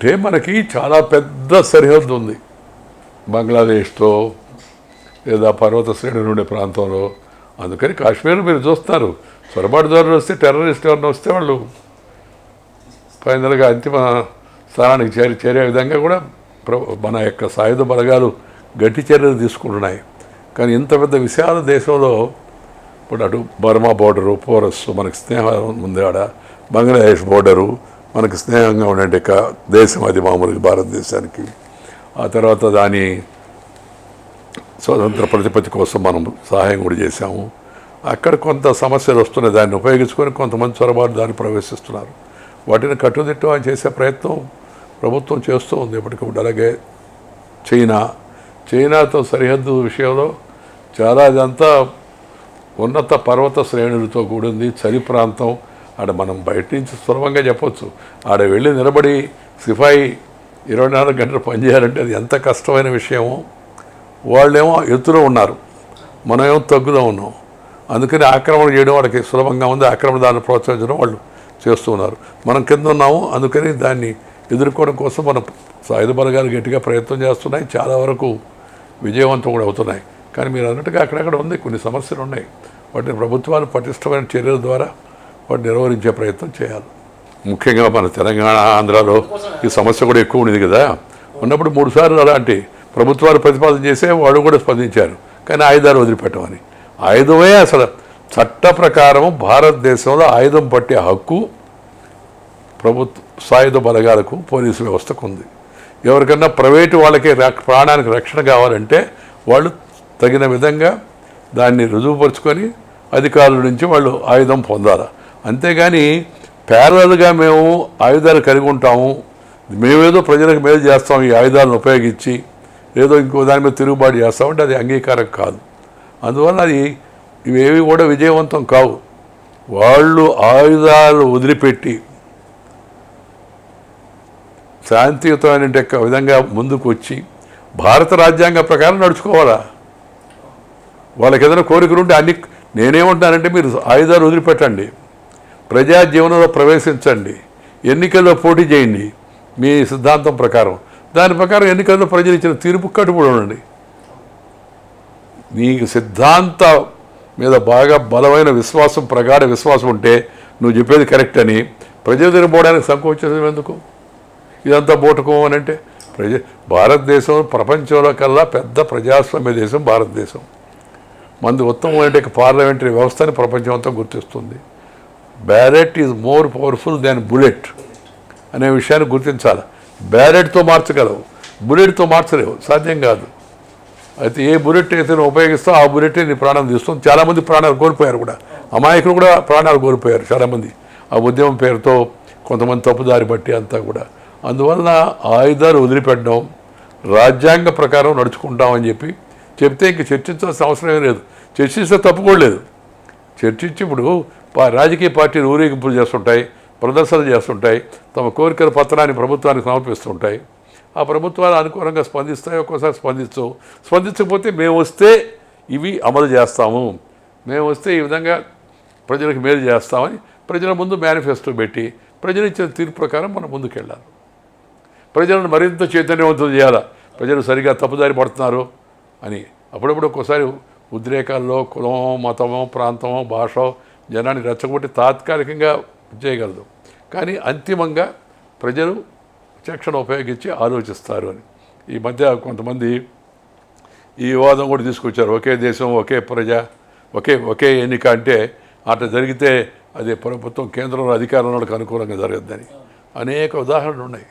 అంటే మనకి చాలా పెద్ద సరిహద్దు ఉంది. బంగ్లాదేశ్తో లేదా పర్వత శ్రేణులు ఉండే ప్రాంతంలో. అందుకని కాశ్మీర్ మీరు చూస్తారు. చొరబాటుదారులు వస్తే టెర్రరిస్ట్ ఎవరిని వస్తే వాళ్ళు ఫైనల్గా అంతిమ స్థానానికి చేరి చేరే విధంగా కూడా ప్ర- మన యొక్క సాయుధ బలగాలు గట్టి చర్యలు తీసుకుంటున్నాయి. కానీ ఇంత పెద్ద విశాల దేశంలో ఇప్పుడు అటు బర్మా బోర్డరు పోరస్ మనకి స్నేహం ఉంది ఆడ బంగ్లాదేశ్ బోర్డరు మనకు స్నేహంగా ఉండే దేశం అది మామూలుగా భారతదేశానికి. ఆ తర్వాత దాని స్వతంత్ర ప్రతిపత్తి కోసం మనం సహాయం కూడా చేశాము. అక్కడ కొంత సమస్యలు వస్తున్నాయి. దాన్ని ఉపయోగించుకొని కొంతమంది చొరబాటు దాన్ని ప్రవేశిస్తున్నారు. వాటిని కట్టుదిట్టం చేసే ప్రయత్నం ప్రభుత్వం చేస్తూ ఉంది. ఇప్పటికప్పుడు అలాగే చైనా. చైనాతో సరిహద్దు విషయంలో చాలా ఇదంతా ఉన్నత పర్వత శ్రేణులతో కూడింది. చలి ప్రాంతం ఆడ మనం బయట నుంచి సులభంగా చెప్పొచ్చు. ఆడ వెళ్ళి నిలబడి సిపాయి ఇరవై నాలుగు గంటలు పనిచేయాలంటే అది ఎంత కష్టమైన విషయమో వాళ్ళేమో ఎత్తులో ఉన్నారు. మనమేమో తగ్గులో ఉన్నాం. అందుకని ఆక్రమణ చేయడం వాళ్ళకి సులభంగా ఉంది. ఆక్రమణ దాన్ని ప్రోత్సహించడం వాళ్ళు చేస్తూ ఉన్నారు. మనం కింద ఉన్నాము. అందుకని దాన్ని ఎదుర్కోవడం కోసం మన సాయుధ బలగాలు గట్టిగా ప్రయత్నం చేస్తున్నాయి. చాలా వరకు విజయవంతం కూడా అవుతున్నాయి. కానీ మీరు అన్నట్టుగా అక్కడక్కడ ఉంది. కొన్ని సమస్యలు ఉన్నాయి. వాటిని ప్రభుత్వాలు పటిష్టమైన చర్యల ద్వారా వాటిని నిర్వహించే ప్రయత్నం చేయాలి. ముఖ్యంగా మన తెలంగాణ ఆంధ్రాలో ఈ సమస్య కూడా ఎక్కువ ఉండేది కదా. ఉన్నప్పుడు మూడుసార్లు అలాంటి ప్రభుత్వాలు ప్రతిపాదన చేసే వాళ్ళు కూడా స్పందించారు. కానీ ఆయుధాలు వదిలిపెట్టమని. ఆయుధమే అసలు చట్ట ప్రకారం భారతదేశంలో ఆయుధం పట్టే హక్కు ప్రభుత్వ సాయుధ బలగాలకు పోలీసు వ్యవస్థకు ఉంది. ఎవరికన్నా ప్రైవేటు వాళ్ళకి ప్రాణానికి రక్షణ కావాలంటే వాళ్ళు తగిన విధంగా దాన్ని రుజువుపరుచుకొని అధికారుల నుంచి వాళ్ళు ఆయుధం పొందాలి. అంతేగాని ప్యారల్గా మేము ఆయుధాలు కలిగి ఉంటాము. మేమేదో ప్రజలకు మేలు చేస్తాం ఈ ఆయుధాలను ఉపయోగించి ఏదో ఇంకో దాని మీద తిరుగుబాటు చేస్తామంటే అది అంగీకారం కాదు. అందువల్ల అది ఇవేవి కూడా విజయవంతం కావు. వాళ్ళు ఆయుధాలు వదిలిపెట్టి శాంతియుతమైన విధంగా ముందుకు వచ్చి భారత రాజ్యాంగ ప్రకారం నడుచుకోవాలా? వాళ్ళకి ఏదైనా కోరికలు ఉంటే అన్ని నేనేమంటానంటే మీరు ఆయుధాలు వదిలిపెట్టండి. ప్రజా జీవనంలో ప్రవేశించండి. ఎన్నికల్లో పోటీ చేయండి. మీ సిద్ధాంతం ప్రకారం. దాని ప్రకారం ఎన్నికల్లో ప్రజలు ఇచ్చిన తీర్పు కట్టుబడి ఉండండి. నీకు సిద్ధాంత మీద బాగా బలమైన విశ్వాసం ప్రగాఢ విశ్వాసం ఉంటే నువ్వు చెప్పేది కరెక్ట్ అని ప్రజల దగ్గర పోవడానికి సంకోచించడం ఎందుకు? ఇదంతా బోటకం అని అంటే ప్రజ భారతదేశం ప్రపంచంలో కల్లా పెద్ద ప్రజాస్వామ్య దేశం భారతదేశం. మంది ఉత్తమమైన పార్లమెంటరీ వ్యవస్థని ప్రపంచం అంతా గుర్తిస్తుంది. Ballot is more powerful then bullet అనే విషయాన్ని గుర్తించాలి. బ్యారెట్తో మార్చగలవు. బుల్లెట్తో మార్చలేవు. సాధ్యం కాదు. అయితే ఏ బుల్లెట్ అయితే నువ్వు ఉపయోగిస్తావు ఆ బుల్లెట్ నీ ప్రాణం తీస్తుంది. చాలామంది ప్రాణాలు కోల్పోయారు కూడా. అమాయకులు కూడా ప్రాణాలు కోల్పోయారు చాలామంది. ఆ ఉద్యమం పేరుతో కొంతమంది తప్పుదారి బట్టి అంతా కూడా. అందువలన ఆయుధాలు వదిలిపెట్టడం రాజ్యాంగ ప్రకారం నడుచుకుంటామని చెప్పి చెప్తే ఇంక చర్చించాల్సిన అవసరం ఏం లేదు. చర్చిస్తే తప్పు కూడా లేదు. చర్చించి ఇప్పుడు రాజకీయ పార్టీలు ఊరేగింపులు చేస్తుంటాయి ప్రదర్శనలు చేస్తుంటాయి తమ కోరికల పత్రాన్ని ప్రభుత్వానికి సమర్పిస్తుంటాయి. ఆ ప్రభుత్వాలు అనుకూలంగా స్పందిస్తాయి ఒక్కోసారి స్పందించవు స్పందించకపోతే మేము వస్తే ఇవి అమలు చేస్తాము. మేము వస్తే ఈ విధంగా ప్రజలకు మేలు చేస్తామని ప్రజల ముందు మేనిఫెస్టో పెట్టి ప్రజలు ఇచ్చిన తీర్పు ప్రకారం మనం ముందుకెళ్ళాలి. ప్రజలను మరింత చైతన్యవంతం చేయాలి? ప్రజలు సరిగా తప్పుదారి పడుతున్నారు అని అప్పుడప్పుడు ఒక్కోసారి ఉద్రేకాల్లో కులమో మతమో ప్రాంతమో భాష జనాన్ని రెచ్చగొట్టి తాత్కాలికంగా చేయగలదు. కానీ అంతిమంగా ప్రజలు శిక్షణ ఉపయోగించి ఆలోచిస్తారు అని. ఈ మధ్య కొంతమంది ఈ వివాదం కూడా తీసుకొచ్చారు. ఒకే దేశం ఒకే ప్రజ ఒకే ఒకే ఎన్నిక అంటే అట్లా జరిగితే అది ప్రభుత్వం కేంద్రంలో అధికారంలో అనుకూలంగా జరగద్దని. అనేక ఉదాహరణలు ఉన్నాయి.